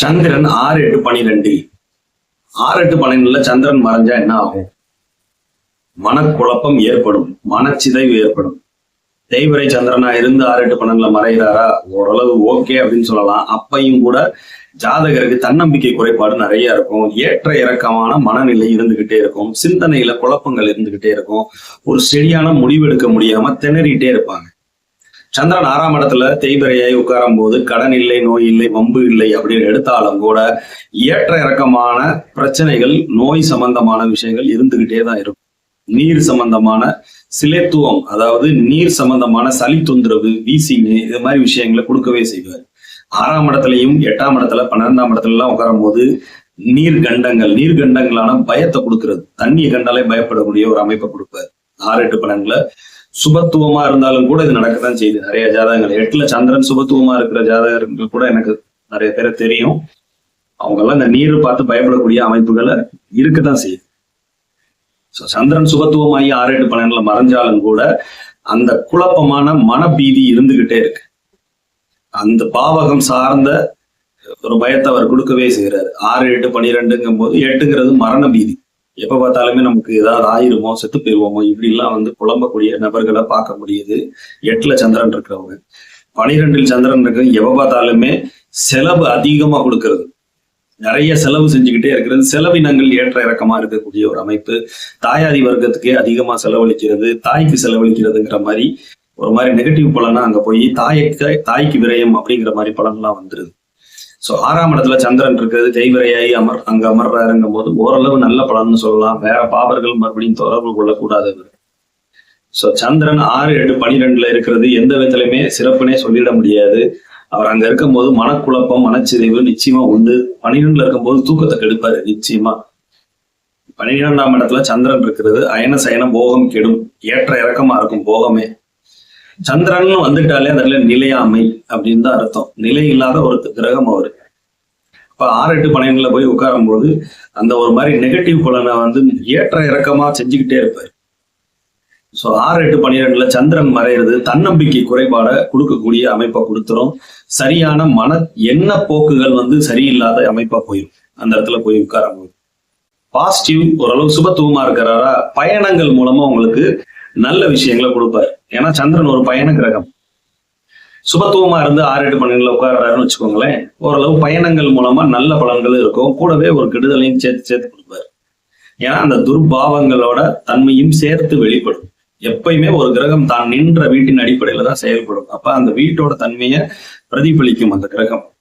சந்திரன் ஆறு எட்டு பனிரெண்டு. ஆறு எட்டு பன்னிரெண்டுல சந்திரன் மறைஞ்சா என்ன ஆகும்? மனக்குழப்பம் ஏற்படும் மனச்சிதைவு ஏற்படும். தெய்வரை சந்திரனா இருந்து ஆறு எட்டு பன்னெண்டுல மறைகிறாரா? ஓரளவு ஓகே அப்படின்னு சொல்லலாம். அப்பையும் கூட ஜாதகருக்கு தன்னம்பிக்கை குறைபாடு நிறைய இருக்கும். ஏற்ற இறக்கமான மனநிலை இருந்துகிட்டே இருக்கும். சிந்தனையில குழப்பங்கள் இருந்துகிட்டே இருக்கும். ஒரு செடியான முடிவெடுக்க முடியாம திணறிட்டே இருப்பாங்க. சந்திரன் ஆறாம் இடத்துல தேய்பிரையாய் உட்காரும் போது கடன் இல்லை நோய் இல்லை வம்பு இல்லை அப்படின்னு எடுத்தாலும் கூட ஏற்ற இறக்கமான பிரச்சனைகள் நோய் சம்பந்தமான விஷயங்கள் இருந்துகிட்டே தான் இருக்கும். நீர் சம்பந்தமான சிலைத்துவம் அதாவது நீர் சம்பந்தமான சளி தொந்தரவு வீசிங்கு இது மாதிரி விஷயங்களை கொடுக்கவே செய்வார். ஆறாம் இடத்துலையும் எட்டாம் இடத்துல பன்னெண்டாம் இடத்துல எல்லாம் உட்காரும் போது நீர் கண்டங்கள் நீர் கண்டங்களான பயத்தை கொடுக்கிறது. தண்ணியை கண்டாலே பயப்படக்கூடிய ஒரு அமைப்பை கொடுப்பார். ஆறு எட்டு பன்னெண்டுல சுபத்துவமா இருந்தாலும் கூட இது நடக்கத்தான் செய்யுது நிறைய ஜாதகங்கள். எட்டுல சந்திரன் சுபத்துவமா இருக்கிற ஜாதகர்கள் கூட எனக்கு நிறைய பேரை தெரியும். அவங்க எல்லாம் இந்த நீர் பார்த்து பயப்படக்கூடிய அமைப்புகளை இருக்கத்தான் செய்யுது. ஸோ சந்திரன் சுபத்துவமாகி ஆறு எட்டு பன்னெண்டுல மறைஞ்சாலும் கூட அந்த குழப்பமான மனபீதி இருந்துகிட்டே இருக்கு. அந்த பாவகம் சார்ந்த ஒரு பயத்தை அவர் கொடுக்கவே செய்கிறார் ஆறு எட்டு பனிரெண்டுங்கும் போது எட்டுங்கிறது மரண பீதி. எப்ப பார்த்தாலுமே நமக்கு ஏதாவது ஆயிருமோ செத்து போயிருவோமோ இப்படி எல்லாம் வந்து புலம்பக்கூடிய நபர்களை பார்க்க முடியுது. எட்டுல சந்திரன் இருக்கிறவங்க. பனிரெண்டில் சந்திரன் இருக்கு. எப்ப பார்த்தாலுமே செலவு அதிகமா கொடுக்கறது. நிறைய செலவு செஞ்சுக்கிட்டே இருக்கிறது. செலவினங்கள் ஏற்ற இறக்கமா இருக்கக்கூடிய ஒரு அமைப்பு. தாயாதி வர்க்கத்துக்கே அதிகமா செலவழிக்கிறது. தாய்க்கு செலவழிக்கிறதுங்கிற மாதிரி ஒரு மாதிரி நெகட்டிவ் பலனா அங்க போய் தாய்க்கு தாய்க்கு விரயம் அப்படிங்கிற மாதிரி பலன்லாம் வந்துருது. ஸோ ஆறாம் இடத்துல சந்திரன் இருக்கிறது தேய்விரையாகி அமர் அங்க அமர்றாருங்கும் போது ஓரளவு நல்ல பலன்னு சொல்லலாம். வேற பாவர்கள் மறுபடியும் தொடர்பு கொள்ளக்கூடாது ஸோ சந்திரன் ஆறு எட்டு பனிரெண்டுல இருக்கிறது. எந்த விதத்திலுமே சிறப்புனே சொல்லிட முடியாது. அவர் அங்க இருக்கும்போது மனக்குழப்பம் மனச்சிதைவு நிச்சயமா உண்டு. பனிரெண்டுல இருக்கும்போது தூக்கத்தை கெடுப்பாரு நிச்சயமா. பன்னிரெண்டாம் இடத்துல சந்திரன் இருக்கிறது. அயன சயனம் போகம் கெடும். ஏற்ற இறக்கமா இருக்கும் போகமே. சந்திரன் வந்துட்டாலே அதுல நிலையாமை அப்படின்னு தான் அர்த்தம். நிலை இல்லாத ஒரு கிரகம் அவரு. இப்ப ஆறு எட்டு பன்னிரெண்டுல போய் உட்காரும் போது அந்த ஒரு மாதிரி நெகட்டிவ் பலனை வந்து ஏற்ற இறக்கமா செஞ்சுக்கிட்டே இருப்பாரு. ஸோ ஆறு எட்டு பன்னிரெண்டுல சந்திரன் மறையிறது தன்னம்பிக்கை குறைபாடை கொடுக்கக்கூடிய அமைப்பை கொடுத்துரும். சரியான மன எண்ண போக்குகள் வந்து சரியில்லாத அமைப்பா போயிடும் அந்த இடத்துல போய் உட்காரும் போது பாசிட்டிவ் ஓரளவு சுபத்துவமா இருக்கிறாரா? பயணங்கள் மூலமா உங்களுக்கு நல்ல விஷயங்களை கொடுப்பாரு. ஏன்னா சந்திரன் ஒரு பயண கிரகம். சுபத்துவமா இருந்து ஆறு எட்டு பன்னெண்டுல உட்கார்றாருன்னு வச்சுக்கோங்களேன். ஓரளவு பயணங்கள் மூலமா நல்ல பலன்கள் இருக்கும். கூடவே ஒரு கெடுதலையும் சேர்த்து சேர்த்து கொடுப்பாரு. ஏன்னா அந்த துர்பாவங்களோட தன்மையும் சேர்த்து வெளிப்படும். எப்பயுமே ஒரு கிரகம் தான் நின்ற வீட்டின் அடிப்படையில தான் செயல்படும். அப்ப அந்த வீட்டோட தன்மையை பிரதிபலிக்கும் அந்த கிரகம்.